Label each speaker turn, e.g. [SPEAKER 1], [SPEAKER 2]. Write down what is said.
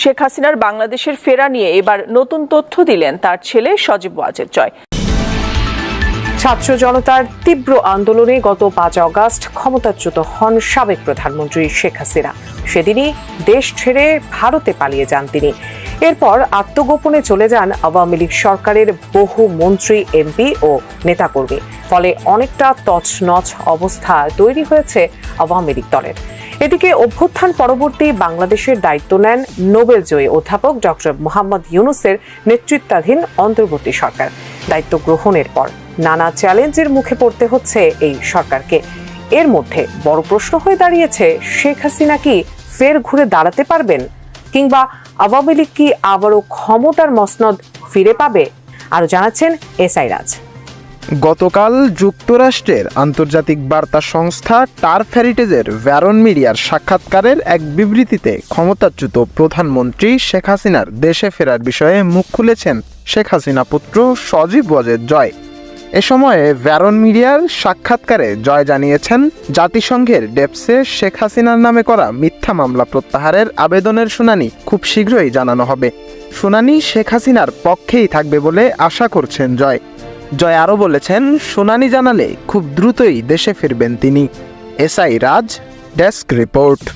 [SPEAKER 1] শেখ হাসিনার বাংলাদেশের ফেরা নিয়ে এবার নতুন তথ্য দিলেন তার ছেলে সজীব ওয়াজেদ জয়।
[SPEAKER 2] ছাত্র জনতার তীব্র আন্দোলনে গত পাঁচ অগাস্ট ক্ষমতাচ্যুত হন সাবেক প্রধানমন্ত্রী শেখ হাসিনা। সেদিনই দেশ ছেড়ে ভারতে পালিয়ে যান তিনি। এরপর আত্মগোপনে চলে যান আওয়ামী লীগ সরকারের বহু মন্ত্রী, এমপি ও নেতাকর্মী। ফলে অনেকটা তছনছ অবস্থা তৈরি হয়েছে আওয়ামী লীগ দলের। এদিকে অভ্যুত্থান পরবর্তী বাংলাদেশের দায়িত্ব নেন নোবেল জয়ী অধ্যাপক ডক্টর মোহাম্মদ ইউনুসের নেতৃত্বাধীন অন্তর্বর্তী সরকার। দায়িত্ব গ্রহণের পর নানা চ্যালেঞ্জের মুখে পড়তে হচ্ছে এই সরকারকে। এর মধ্যে বড় প্রশ্ন হয়ে দাঁড়িয়েছে, শেখ হাসিনা কি ফের ঘুরে দাঁড়াতে পারবেন? কিংবা আওয়ামী লীগ কি আবারও ক্ষমতার মসনদ ফিরে পাবে? আরও জানাচ্ছেন এসআই রাজ।
[SPEAKER 3] গতকাল যুক্তরাষ্ট্রের আন্তর্জাতিক বার্তা সংস্থা টার্ফ হেরিটেজের ভ্যারন মিডিয়ার সাক্ষাৎকারের এক বিবৃতিতে ক্ষমতাচ্যুত প্রধানমন্ত্রী শেখ হাসিনার দেশে ফেরার বিষয়ে মুখ খুলেছেন শেখ হাসিনা পুত্র সজীব ওয়াজেদ জয়। এ সময়ে ভ্যারন মিডিয়ার সাক্ষাৎকারে জয় জানিয়েছেন, জাতিসংঘের ডেপসে শেখ হাসিনার নামে করা মিথ্যা মামলা প্রত্যাহারের আবেদনের শুনানি খুব শীঘ্রই জানানো হবে। শুনানি শেখ হাসিনার পক্ষেই থাকবে বলে আশা করছেন জয়। জয় আরও বলেছেন শুনানি জানালে খুব দ্রুতই দেশে ফিরবেন তিনি। এসআই রাজ ডেস্ক রিপোর্ট।